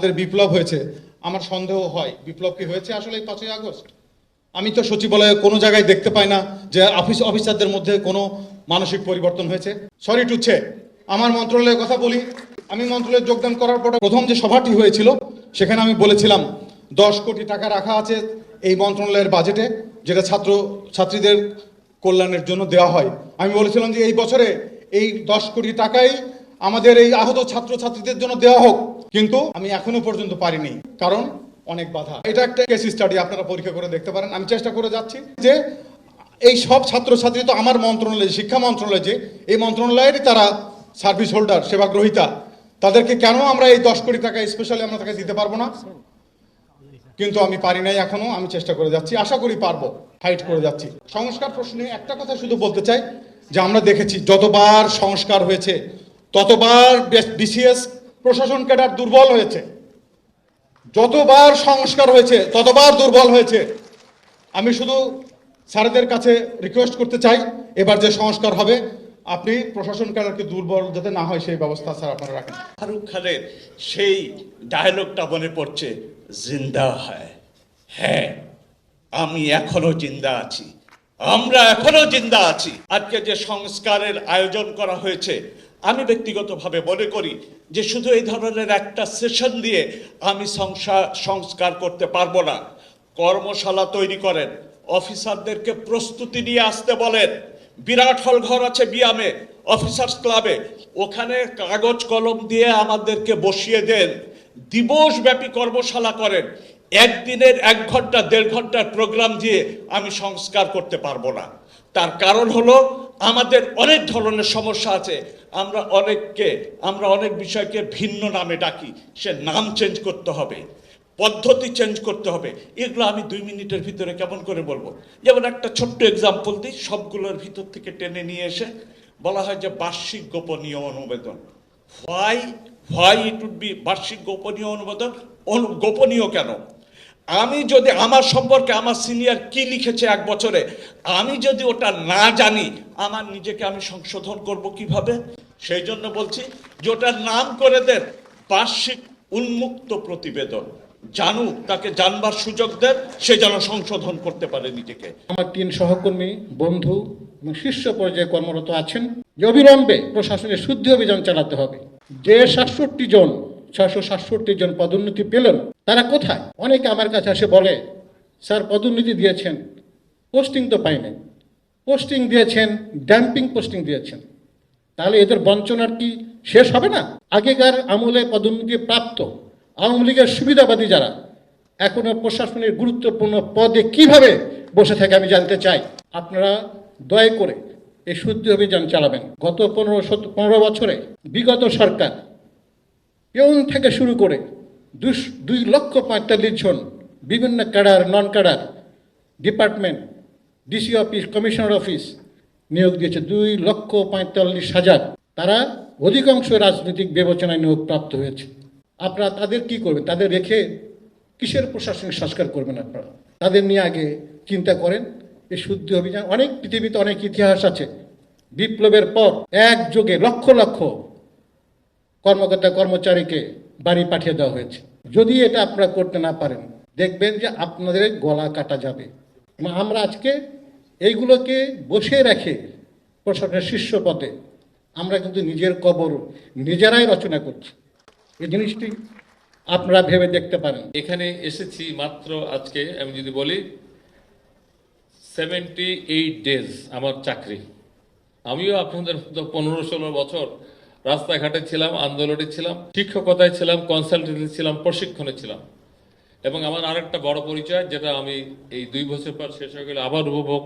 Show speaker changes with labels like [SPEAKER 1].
[SPEAKER 1] আমাদের বিপ্লব হয়েছে, আমার সন্দেহ হয়। বিপ্লব কি হয়েছে আসলে এই পাঁচই আগস্ট? আমি তো সচিবালয়ে কোনো জায়গায় দেখতে পাই না যে অফিস, অফিসারদের মধ্যে কোনো মানসিক পরিবর্তন হয়েছে। সরি টুচ্ছে আমার মন্ত্রণালয়ের কথা বলি। আমি মন্ত্রণালয়ে যোগদান করার পর প্রথম যে সভাটি হয়েছিল, সেখানে আমি বলেছিলাম, দশ কোটি টাকা রাখা আছে এই মন্ত্রণালয়ের বাজেটে, যেটা ছাত্র, ছাত্রীদের কল্যাণের জন্য দেওয়া হয়। আমি বলেছিলাম যে এই বছরে এই দশ কোটি টাকাই আমাদের এই আহত ছাত্র ছাত্রীদের জন্য দেওয়া হোক, কিন্তু আমি এখনও পর্যন্ত পারিনি, কারণ অনেক বাধা। এটা একটা কেস স্টাডি আপনারা পরীক্ষা করে দেখতে পারেন। আমি চেষ্টা করে যাচ্ছি যে এই সব ছাত্রছাত্রী তো আমার মন্ত্রণালয়, শিক্ষা মন্ত্রণালয় যে, এই মন্ত্রণালয়েরই তারা সার্ভিস হোল্ডার সেবা গ্রহীতা তাদেরকে কেন আমরা এই দশ কোটি টাকা স্পেশালি আমরা তাকে দিতে পারব না? কিন্তু আমি পারি নাই এখনও, আমি চেষ্টা করে যাচ্ছি, আশা করি পারব ফাইট করে যাচ্ছি। সংস্কার প্রশ্নে একটা কথা শুধু বলতে চাই, যে আমরা দেখেছি, যতবার সংস্কার হয়েছে ততবার বিসিএস প্রশাসন ক্যাডার দুর্বল হয়েছে। যতবার সংস্কার হয়েছে, ততবার দুর্বল হয়েছে। আমি শুধু স্যারদের কাছে রিকোয়েস্ট করতে চাই, এবার যে সংস্কার হবে, আপনি প্রশাসন ক্যাডারকে দুর্বল যাতে না হয়, সেই ব্যবস্থা স্যার আপনারা রাখেন।
[SPEAKER 2] শাহরুখ খানের সেই ডায়লগটা মনে পড়ছে, জিন্দা হয়। হ্যাঁ আমি এখনও জিন্দা আছি। আমরা এখনও জিন্দা আছি। আজকে যে সংস্কারের আয়োজন করা হয়েছে আমি ব্যক্তিগতভাবে মনে করি যে শুধু এই ধরনের একটা সেশন দিয়ে আমি সংস্কার করতে পারব না। কর্মশালা তৈরি করেন, অফিসারদেরকে প্রস্তুতি নিয়ে আসতে বলেন। বিরাট হল ঘর আছে বিয়ামে, অফিসার্স ক্লাবে। ওখানে কাগজ কলম দিয়ে আমাদেরকে বসিয়ে দেন। দিবসব্যাপী কর্মশালা করেন। একদিনের এক ঘণ্টা, দেড় ঘণ্টার প্রোগ্রাম দিয়ে আমি সংস্কার করতে পারব না। তার কারণ হলো আমাদের অনেক ধরনের সমস্যা আছে। আমরা অনেককে, আমরা অনেক বিষয়কে ভিন্ন নামে ডাকি। সে নাম চেঞ্জ করতে হবে, পদ্ধতি চেঞ্জ করতে হবে। এগুলো আমি দুই মিনিটের ভিতরে কেমন করে বলব? যেমন একটা ছোট্ট এক্সাম্পল দিই, সবগুলোর ভিতর থেকে টেনে নিয়ে এসে বলা হয় যে বার্ষিক গোপনীয় অনুবেদন why why it would be বার্ষিক গোপনীয় অনুমোদন? অনু- গোপনীয় কেন? আমি যদি আমার সম্পর্কে আমার সিনিয়র কি লিখেছে এক বছরে, আমি যদি ওটা না জানি, আমার নিজেকে আমি সংশোধন করব কীভাবে? সেই জন্য বলছি, যে ওটার নাম করে দেন, বার্ষিক উন্মুক্ত প্রতিবেদন। জানুক, তাকে জানবার সুযোগ দেন, সে যেন সংশোধন করতে পারে নিজেকে।
[SPEAKER 3] আমার তিন সহকর্মী, বন্ধু এবং শীর্ষ পর্যায়ে কর্মরত আছেন। যে অবিলম্বে প্রশাসনের শুদ্ধি অভিযান চালাতে হবে। যে সাতষট্টি জন ছয়শো সাতষট্টি জন পদোন্নতি পেলেন, তারা কোথায়? অনেকে আমার কাছে এসে বলে, স্যার, পদোন্নতি দিয়েছেন, পোস্টিং তো পাইনি। পোস্টিং দিয়েছেন, ড্যাম্পিং পোস্টিং দিয়েছেন। তাহলে এদের বঞ্চনার কি শেষ হবে না? আগেকার আমলে পদোন্নতি প্রাপ্ত। আওয়ামী লীগের সুবিধাবাদী যারা, এখনও প্রশাসনের গুরুত্বপূর্ণ পদে কীভাবে বসে থাকে আমি জানতে চাই। আপনারা দয়া করে এই শুদ্ধি অভিযান চালাবেন। গত পনেরো পনেরো বছরে বিগত সরকার পিয়ন থেকে শুরু করে দুই লক্ষ পঁয়তাল্লিশ জন বিভিন্ন cadre non cadre department DC office commissioner office নিয়োগ দিয়েছে। দুই লক্ষ পঁয়তাল্লিশ হাজার। তারা অধিকাংশ রাজনৈতিক বিবেচনায় নিয়োগ প্রাপ্ত হয়েছে। আপনারা তাদের কি করবেন? তাদের রেখে কিসের প্রশাসনিক সংস্কার করবেন আপনারা? তাদের নিয়ে আগে চিন্তা করেন। এই শুদ্ধি অভিযান অনেক পৃথিবীতে অনেক ইতিহাস আছে। বিপ্লবের পর একযোগে লক্ষ লক্ষ কর্মকর্তা কর্মচারীকে বাড়ি পাঠিয়ে দেওয়া হয়েছে। যদি এটা আপনারা করতে না পারেন, দেখবেন যে আপনাদের গলা কাটা যাবে। আমরা আজকে এইগুলোকে বসিয়ে রেখে প্রশাসনের শীর্ষ পদে আমরা কিন্তু নিজের কবর নিজেরাই রচনা করছি। এই জিনিসটি আপনারা ভেবে দেখতে পারেন।
[SPEAKER 4] এখানে এসেছি মাত্র আজকে, আমি যদি বলি সেভেন্টি এইট ডেজ আমার চাকরি। আমিও আপনাদের মতো পনেরো ষোলো বছর রাস্তাঘাটে ছিলাম, আন্দোলনে ছিলাম, শিক্ষকতায় ছিলাম কনসালটেন্সি ছিলাম, প্রশিক্ষণে ছিলাম। এবং আমার আরেকটা বড় পরিচয়, যেটা আমি এই দুই বছর পর শেষ হয়ে গেলে আবার উপভোগ